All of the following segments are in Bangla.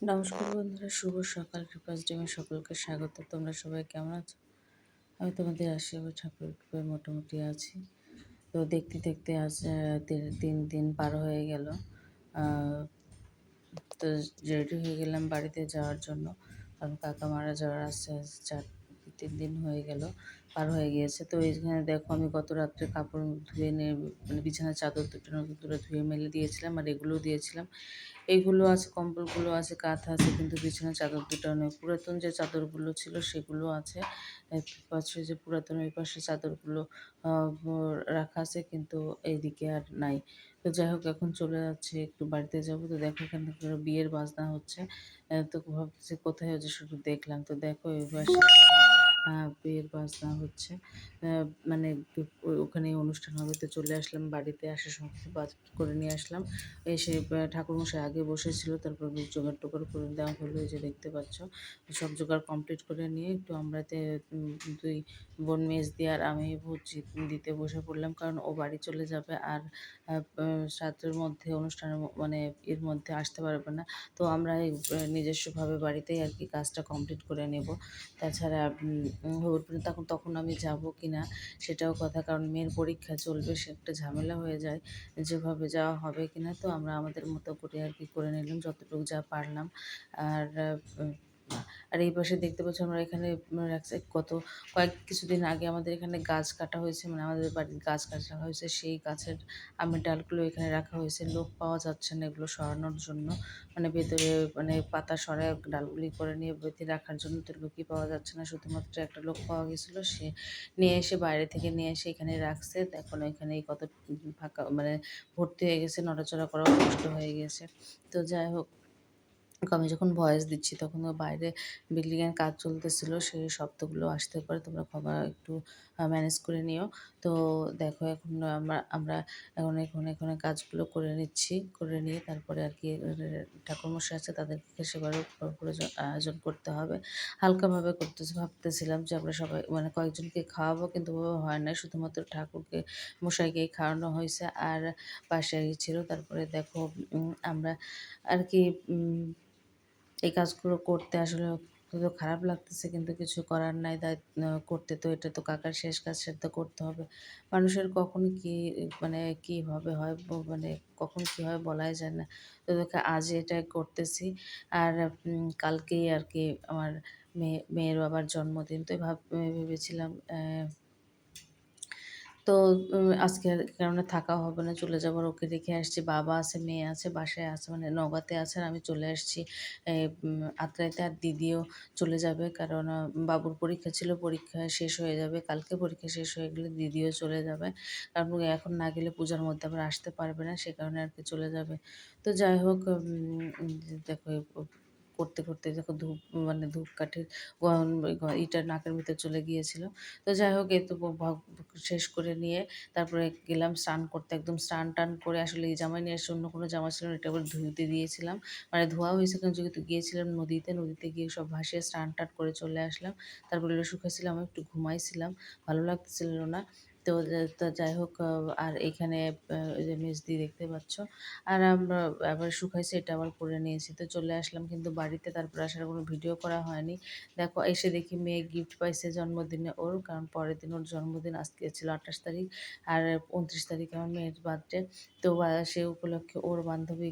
নমস্কার বন্ধুরা, শুভ সকাল। কৃপাস ডিমে সকলকে স্বাগত। তোমরা সবাই কেমন আছো? আমি তোমাদের আশীর্বাদ ঠাকুর কৃপায় মোটামুটি আছি। তো দেখতে দেখতে আজ তিন দিন পার হয়ে গেল। তো রেডি হয়ে গেলাম বাড়িতে যাওয়ার জন্য। কারণ কাকা মারা যাওয়ার আসছে চার, তিন দিন হয়ে গেল। পার হয়ে গিয়েছে। তো এইখানে দেখো আমি গত রাত্রে কাপড় ধুয়ে নিয়ে মানে বিছানার চাদর দুটো নতুন দুটো ধুয়ে মেলে দিয়েছিলাম আর এগুলোও দিয়েছিলাম। এইগুলো আছে, কম্বলগুলো আছে, কাঁথা আছে, কিন্তু বিছানার চাদর দুটো নয়। পুরাতন যে চাদরগুলো ছিল সেগুলো আছে। পাশে যে পুরাতন, ওই পাশে চাদরগুলো রাখা আছে, কিন্তু এইদিকে আর নাই। তো যাই হোক, এখন চলে যাচ্ছে, একটু বাড়িতে যাব। তো দেখো এখানে বিয়ের বাজনা হচ্ছে। তো ভাবছি কোথায় হচ্ছে শুধু দেখলাম। তো দেখো এই পাশে বিয়ের বাজনা হচ্ছে। মানে ওখানে অনুষ্ঠান হবে তো চলে আসলাম, বাড়িতে আসার সময় কিছু বাজার করে নিয়ে আসলাম। এসে ঠাকুরমশাই আগে বসেছিল, তারপর জোগাড় টোগাড় করে দেওয়া হলো, এই যে দেখতে পাচ্ছ। সব জোগাড় কমপ্লিট করে নিয়ে একটু আমরাতে দুই বোন মেজ দিয়ে আর আমি ভোজ দিতে বসে পড়লাম, কারণ ও বাড়ি চলে যাবে আর সাতের মধ্যে অনুষ্ঠানের মানে এর মধ্যে আসতে পারবে না। তো আমরা নিজস্বভাবে বাড়িতেই আর কি কাজটা কমপ্লিট করে নেব। তাছাড়া তখন তখন আমি যাব কি না সেটাও কথা। কারণ মেয়ের পরীক্ষা চলবে, সে একটা ঝামেলা হয়ে যায় যেভাবে যাওয়া হবে কি না তো আমরা আমাদের মতো করে আর কি করে নিলাম, যতটুকু যা পারলাম। আর আর এই পাশে দেখতে পাচ্ছি আমরা এখানে কত, কয়েক কিছুদিন আগে আমাদের এখানে গাছ কাটা হয়েছে মানে আমাদের বাড়ির গাছ কাটা হয়েছে, সেই গাছের আমের ডালগুলো এখানে রাখা হয়েছে, লোক পাওয়া যাচ্ছে না এগুলো সরানোর জন্য মানে ভেতরে মানে পাতা সরায় ডালগুলি করে নিয়ে বেঁধে রাখার জন্য তো লোকই পাওয়া যাচ্ছে না, শুধুমাত্র একটা লোক পাওয়া গেছিল, সে নিয়ে এসে বাইরে থেকে নিয়ে এসে এখানে রাখছে এখন এখানে কত ফাঁকা মানে ভর্তি হয়ে গেছে, নড়াচড়া করা কষ্ট হয়ে গেছে, তো যাই হোক আমি যখন ভয়েস দিচ্ছি তখন বাইরে বিল্ডিংয়ের কাজ চলতেছিল, সেই শব্দগুলো আসতে পারে, তোমরা ক্ষমা একটু ম্যানেজ করে নিও। তো দেখো এখন আমরা আমরা এখন এখন, এখানে কাজগুলো করে নিচ্ছি, করে নিয়ে তারপরে আর কি ঠাকুরমশাই আছে তাদেরকে সেবারও আয়োজন করতে হবে। হালকাভাবে করতে ভাবতেছিলাম যে আমরা সবাই মানে কয়েকজনকে খাওয়াবো কিন্তু হয় না শুধুমাত্র ঠাকুরকে, মশাইকেই খাওয়ানো হয়েছে আর পাশে ছিল। তারপরে দেখো আমরা আর কি এই কাজগুলো করতে আসলে তো খারাপ লাগতেছে, কিন্তু কিছু করার নাই। করতে তো এটা তো কাকার শেষ কাজ, সেটা করতে হবে। মানুষের কখন কি মানে কি হবে হয় মানে কখন কি হয় বলাই যায় না। তো দেখে, আজ এটা করতেছি। আর কালকেই আর কি আমার মেয়ে, মেয়ের বাবার জন্মদিন। তো ভাব ভেবেছিলাম তো আজকে কারণে থাকা হবে না, চলে যাবার ওকে রেখে আসছি। বাবা আছে, মেয়ে আছে, বাসায় আছে মানে নগাতে আছে আর আমি চলে আসছি। আত্রাইতে আর দিদিও চলে যাবে কারণ বাবুর পরীক্ষা ছিল, পরীক্ষা শেষ হয়ে যাবে, কালকে পরীক্ষা শেষ হয়ে গেলে দিদিও চলে যাবে। কারণ এখন না গেলে পূজার মধ্যে আবার আসতে পারবে না, সে কারণে আর কি চলে যাবে। তো যাই হোক দেখো করতে করতে দেখো ধূপ মানে ধূপকাঠির ইটা নাকের ভিতরে চলে গিয়েছিল। তো যাই হোক এই তো শেষ করে নিয়ে তারপরে গেলাম স্নান করতে। একদম স্নান টান করে আসলে এই জামা নিয়ে এসে অন্য কোনো জামা ছিল না, এটা আবার ধুতে দিয়েছিলাম মানে ধোয়া হয়েছে কারণ যেহেতু গিয়েছিলাম নদীতে নদীতে গিয়ে সব ভাসিয়ে স্নান টান করে চলে আসলাম। তারপরে শুকাইছিলাম একটু ঘুমাইছিলাম, ভালো লাগতেছিল না। তো তো যাই হোক আর এখানে যে মেজদি দেখতে পাচ্ছ। আর আমরা আবার শুকাইছে, এটা আবার করে নিয়েছি। তো চলে আসলাম কিন্তু বাড়িতে, তারপর আসার কোনো ভিডিও করা হয়নি। দেখো, এসে দেখি মেয়ে গিফট পাইছে জন্মদিনে ওর, কারণ পরের দিন ওর জন্মদিন, আজকে ছিল আঠাশ তারিখ। আর উনত্রিশ তারিখ আমার মেয়ের বার্থডে তো সে উপলক্ষে ওর বান্ধবী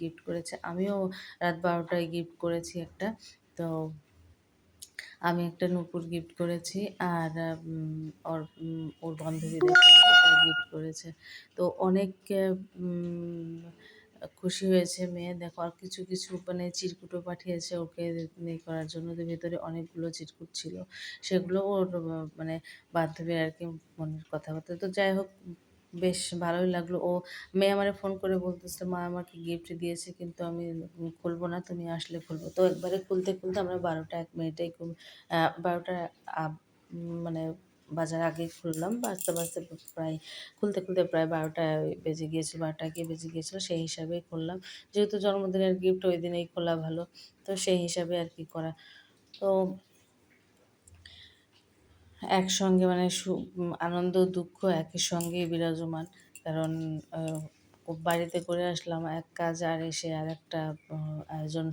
গিফট করেছে। আমিও রাত বারোটায় গিফট করেছি একটা। তো আমি একটা নূপুর গিফট করেছি আর ওর ওর বান্ধবীদেরকে এটা গিফট করেছে। তো অনেক খুশি হয়েছে মেয়ে। দেখো, আর কিছু কিছু মানে চিরকুটও পাঠিয়েছে ওকে করার জন্য। তো ভেতরে অনেকগুলো চিরকুট ছিল। সেগুলো ওর মানে বান্ধবীর আর কি মনের কথাবার্তা। তো যাই হোক বেশ ভালোই লাগল। ও মেয়ে আমারে ফোন করে বলতেছে, মা আমাকে গিফট দিয়েছে, কিন্তু আমি খুলবো না, তুমি আসলে খুলবো। তো একবারে খুলতে খুলতে আমরা বারোটা এক মিনিটেই বারোটা মানে বাজার আগে খুললাম। বাঁচতে বাঁচতে প্রায় খুলতে খুলতে প্রায় বারোটা বেজে গিয়েছিল, বারোটা গিয়ে বেজে গিয়েছিল, সেই হিসাবেই খুললাম। যেহেতু জন্মদিনের গিফট ওই দিনেই খোলা ভালো, তো সেই হিসাবে আর কি করা। তো একসঙ্গে মানে আনন্দ, দুঃখ একই সঙ্গে বিরাজমান। কারণ বাড়িতে করে আসলাম, এক কাজ আর এসে আর একটা আয়োজন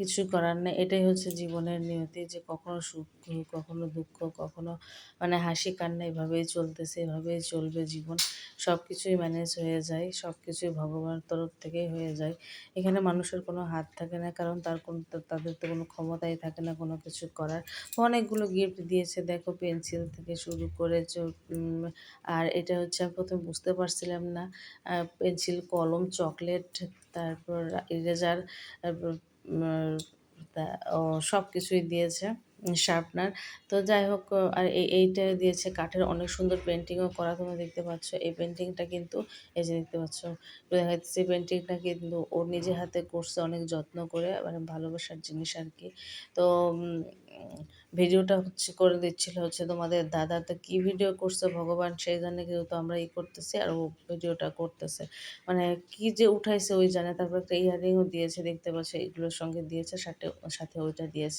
কিছুই করার নেই। এটাই হচ্ছে জীবনের নিয়তি যে কখনো সুখ, কখনো দুঃখ, কখনো মানে হাসি কান্না এভাবেই চলতেছে, এভাবেই চলবে জীবন। সব কিছুই ম্যানেজ হয়ে যায় সব কিছুই ভগবানের তরফ থেকেই হয়ে যায়। এখানে মানুষের কোনো হাত থাকে না, কারণ তার কোনো, তাদের তো কোনো ক্ষমতাই থাকে না কোনো কিছু করার। অনেকগুলো গিফট দিয়েছে, দেখো পেন্সিল থেকে শুরু করে আর এটা হচ্ছে আমি প্রথমে বুঝতে পারছিলাম না। পেন্সিল কলম চকলেট তারপর ইরেজার সব কিছুই দিয়েছে। শার্পনার তো যাই হোক আর এই এইটা দিয়েছে কাঠের অনেক সুন্দর পেন্টিংও করা তোমরা দেখতে পাচ্ছ। এই পেন্টিংটা কিন্তু, এই যে দেখতে পাচ্ছ দেখা যাচ্ছে পেন্টিংটা কিন্তু ও নিজে হাতে করছে অনেক যত্ন করে মানে ভালোবাসার জিনিস আর কি। তো ভিডিওটা হচ্ছে করে দিচ্ছিল হচ্ছে তোমাদের দাদা। তো কী ভিডিও করছে ভগবান সেই জানে, কিন্তু তো আমরা ই করতেছি আর ও ভিডিওটা করতেছে। মানে কি যে উঠাইছে ওই জানে, তারপর একটা ইয়ারিংও দিয়েছে, দেখতে পাচ্ছ এগুলোর সঙ্গে দিয়েছে, সাথে সাথে ওইটা দিয়েছে।